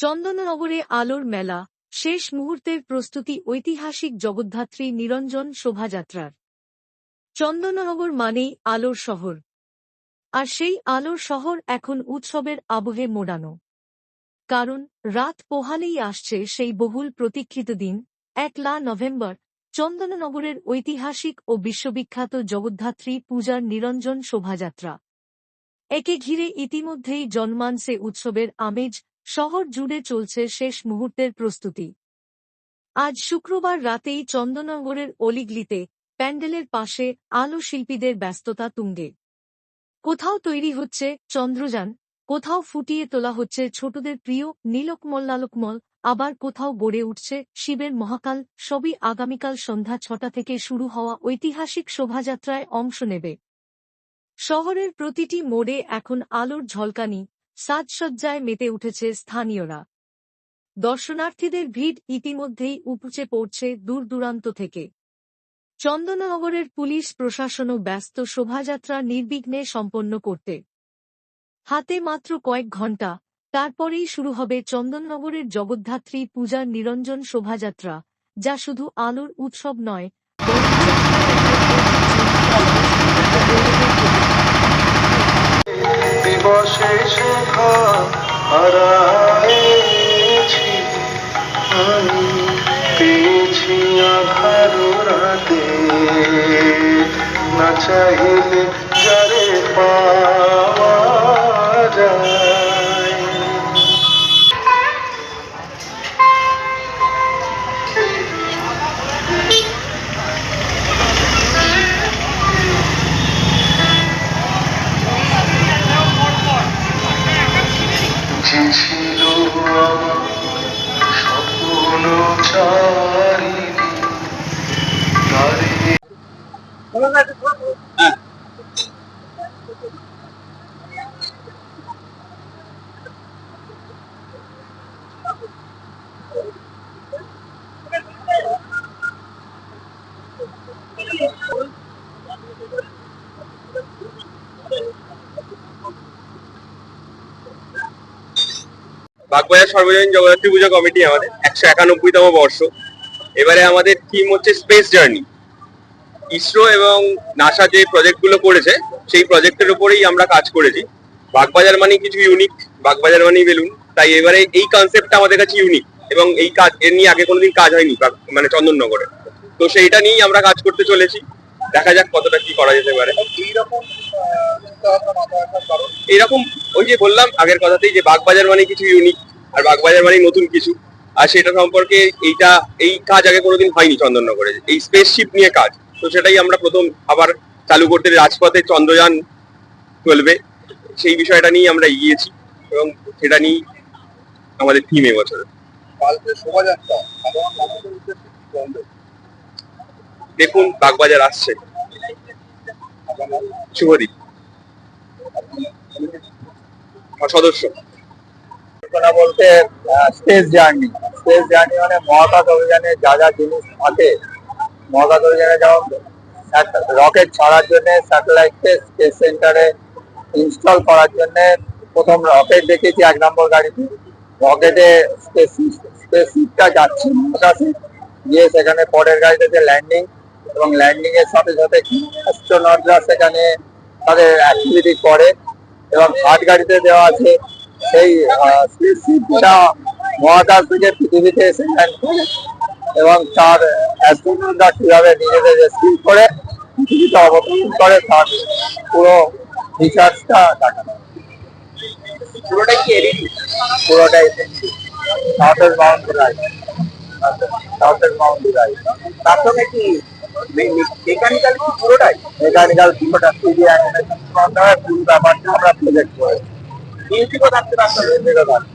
চন্দননগরে আলোর মেলা, শেষ মুহূর্তের প্রস্তুতি ঐতিহাসিক জগদ্ধাত্রী নিরঞ্জন শোভাযাত্রার। চন্দননগর মানেই আলোর শহর। আর সেই আলোর শহর এখন উৎসবের আবহে মোড়ানো। কারণ রাত পোহালেই আসছে সেই বহুল প্রতীক্ষিত দিন, একলা নভেম্বর, চন্দননগরের ঐতিহাসিক ও বিশ্ববিখ্যাত জগদ্ধাত্রী পূজার নিরঞ্জন শোভাযাত্রা। একে ঘিরে ইতিমধ্যেই জন্মানসে উৎসবের আমেজ শহর জুড়ে চলছে শেষ মুহূর্তের প্রস্তুতি। আজ শুক্রবার রাতেই চন্দননগরের অলিগলিতে প্যান্ডেলের পাশে আলো শিল্পীদের ব্যস্ততা তুঙ্গে। কোথাও তৈরি হচ্ছে চন্দ্রযান, কোথাও ফুটিয়ে তোলা হচ্ছে ছোটদের প্রিয় নীলকমল লালকমল আবার কোথাও গড়ে উঠছে শিবের মহাকাল, সবই আগামীকাল সন্ধ্যা ছটা থেকে শুরু হওয়া ঐতিহাসিক শোভাযাত্রায় অংশ নেবে। শহরের প্রতিটি মোড়ে এখন আলোর ঝলকানি সাজসজ্জায় মেতে উঠেছে স্থানীয়রা। দর্শনার্থীদের ভিড় ইতিমধ্যেই উপচে পড়ছে দূর দূরান্ত থেকে। চন্দননগরের পুলিশ প্রশাসনও ব্যস্ত শোভাযাত্রা নির্বিঘ্নে সম্পন্ন করতে। হাতে মাত্র কয়েক ঘণ্টা, তারপরেই শুরু হবে চন্দননগরের জগদ্ধাত্রী পূজার নিরঞ্জন শোভাযাত্রা, যা শুধু আলোর উৎসব নয় দিবসে ঘর হারাইছি আমি পেয়েছি আধার রাতে। না চাইলে যারে বাগবাজার সর্বজনীন জগদ্ধাত্রী পূজা কমিটি আমাদের একশো একানব্বইতম বর্ষ। এবারে আমাদের থিম হচ্ছে স্পেস জার্নি ইসরো এবং নাসা যে প্রজেক্টগুলো করেছে সেই প্রজেক্টের উপরেই আমরা কাজ করেছি। বাগবাজার মানে কিছু ইউনিক বাগবাজার মানেই বেলুন। তাই এবারে এই কনসেপ্টটা আমাদের কাছে ইউনিক এবং এই কাজ এর নিয়ে আগে কোনোদিন কাজ হয়নি মানে চন্দননগরে। তো সেইটা নিয়েই আমরা কাজ করতে চলেছি। দেখা যাক কতটা কি করা যেতে পারে। এরকম ওই যে বললাম আগের কথাতেই যে বাগবাজার মানে কিছু ইউনিক আর বাগবাজার মানে নতুন কিছু। আর সেটা সম্পর্কে এইটা এই কাজ আগে কোনোদিন হয়নি চন্দননগরে। এই স্পেসশিপ নিয়ে কাজ। তো সেটাই আমরা প্রথম আবার চালু করতে রাজপথে চন্দ্রযান চলবে সেই বিষয়টা নিয়ে আমরা এগিয়েছি এবং সেটা নিয়েই আমাদের থিম এবছর। কালকে শোভাযাত্রা সাধারণ মানুষের উদ্দেশ্যে কি বলবে দেখুন বাগবাজার আসছে। শুভদীপ। সদস্য? পরিকল্পনা বলতে স্পেস জার্নি স্পেস জার্নি মানে মহাকাশ অভিযানে যা যা জিনিস থাকে মহাকাশ অভিযানে যেমন রকেট ছাড়ার জন্য স্যাটেলাইটকে স্পেস সেন্টারে ইনস্টল করার জন্য প্রথম রকেট দেখেছি এক নম্বর গাড়িতে। রকেটে স্পেস স্পেসশিপটা যাচ্ছে মহাকাশে। গিয়ে সেখানে পরের গাড়িতে ল্যান্ডিং এবং ল্যান্ডিং এর সাথে সাথে অ্যাস্ট্রোনটরা সেখানে তাদের অ্যাক্টিভিটি করে এবং থার্ড গাড়িতে দেওয়া আছে। সেই স্পেসশিপটা মহাকাশ থেকে পৃথিবীতে এসে ল্যান্ড করে। এবং তার অ্যাস্ট্রোনটরা কীভাবে নিজেদের রেস্কিউ করে পৃথিবীতে অবতরণ করে তার পুরো ফিচার্সটা দেখানো পুরোটাই কি এডিট পুরোটাই সাউথের মাউন্ট রাইড সাউথের মাউন্ট রাইড তার সঙ্গে কি মেকানিক্যাল কি পুরোটাই? মেকানিক্যাল পুরোটা থ্রিডি অ্যানিমেশন পুরো ব্যাপারটা আমরা প্রজেক্ট করেছি। মিউজিকও থাকতে পারতো মিউজিকও থাকতো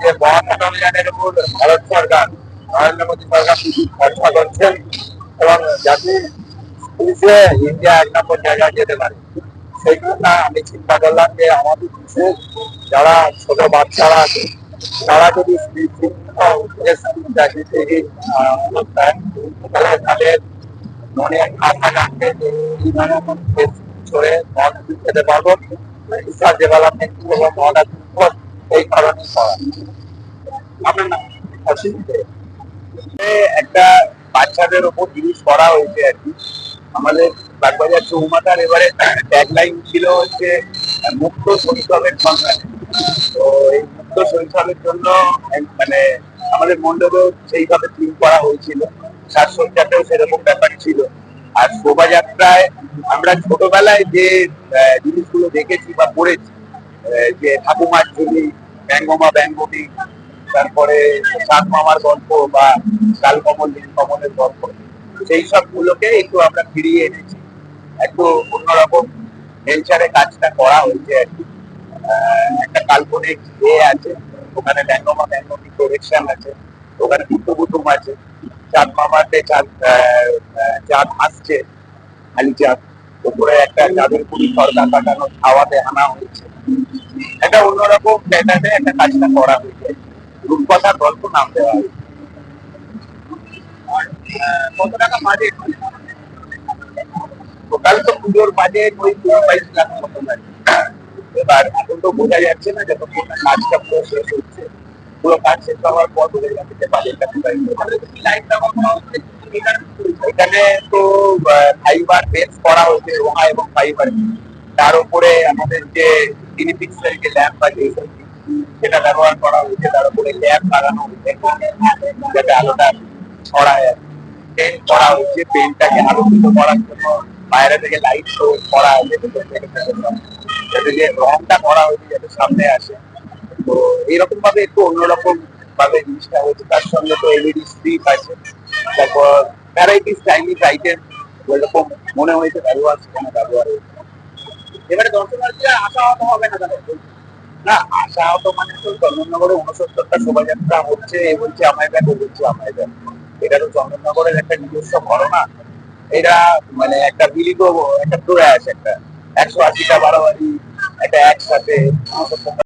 যে মহাত্মা অভিযানের উপর ভারত সরকার নরেন্দ্র মোদী সরকার খরচা করছেন এবং যাতে পুলিশে ইন্ডিয়া এক নম্বর জায়গায় যেতে পারে। সেই জন্য আমি চিন্তা করলাম যে আমাদের দেশে যারা ছোট বাচ্চারা আছে তারা যদি একটা বাচ্চাদের উপর জিনিস করা হয়েছে আর কি। আমাদের বাগবাজার চৌমাথার এবারে ছিল হচ্ছে, মুক্ত শৈশবের সন্ধানে তো এই শৈশবের জন্য মানে আমাদের সেইভাবে করা হয়েছিল। সাজসজ্জাতেও সেরকম ব্যাপার ছিল। আর শোভাযাত্রায় আমরা ছোটবেলায় যে জিনিসগুলো দেখেছি বা পড়েছি যে ঠাকুমার ছবি, ব্যঙ্গমা ব্যঙ্গমী, তারপরে সাত মামার গল্প বা কাল কমল নীল কমলের গল্প সেই সব গুলোকে একটু আমরা ফিরিয়ে এনেছি। একটু অন্যরকম কাজটা করা হয়েছে আর কি। একটা কাল্পনিক এ আছে, ওখানে ব্যঙ্গমা ব্যঙ্গমী প্রোডাকশন আছে, ওখানে কুটু কুটুম আছে। চাঁদ মামাতে চাঁদ চাঁদ আসছে, খালি চাঁদ। উপরে একটা চাঁদের পুরি সরকার কাটানো হাওয়াতে আনা হয়েছে। একটা অন্যরকম প্যাটার্নে একটা কাজটা করা হয়েছে। রূপকথার গল্প নাম দেওয়া হয়েছে। কত টাকা বাজেট? টোটাল তো পুজোর বাজেট ওই বাইশ লাখ মতো লাগে এবার এখন তো বোঝা যাচ্ছে না যতক্ষণ কাজটা পুরো শেষ হচ্ছে, পুরো কাজ শেষ হওয়ার পর বোঝা যাচ্ছে যে বাজেটটা কোথায় এখানে তো ফাইবার বেস করা হয়েছে রোহা এবং ফাইবার তার উপরে আমাদের যে তিন পিক্সেল যে ল্যাম্প আছে সেটা ব্যবহার করা হয়েছে। তার উপরে ল্যাম্প লাগানো হয়েছে। যাতে আলোটা ছড়ায় পেন্ট করা হয়েছে। পেন্টটাকে আলোকিত করার জন্য বাইরে থেকে লাইট শো করা হয়েছে। যাতে যে রংটা করা হয়েছে যাতে সামনে আসে। তো এইরকম ভাবে একটু অন্যরকম ভাবে জিনিসটা হয়েছে। তার সঙ্গে তো এলইডি স্ট্রিপ আছে। তারপর ভ্যারাইটিস চাইনিজ আইটেম ওইরকম মনে হয়েছে ব্যবহার সেখানে ব্যবহার। হয়েছে এবারে দর্শনার্থীরা আশাহত হবে না তাদের না, আশাহত মানে তো চন্দননগরে উনসত্তরটা শোভাযাত্রা হচ্ছে, এ বলছে আমায় বলছে আমায় এটা তো চন্দননগরের একটা নিজস্ব ঘটনা এটা মানে একটা বিলিত, একটা প্রয়াস একটা। একশো আশিটা বাড়াবাড়ি একটা একসাথে।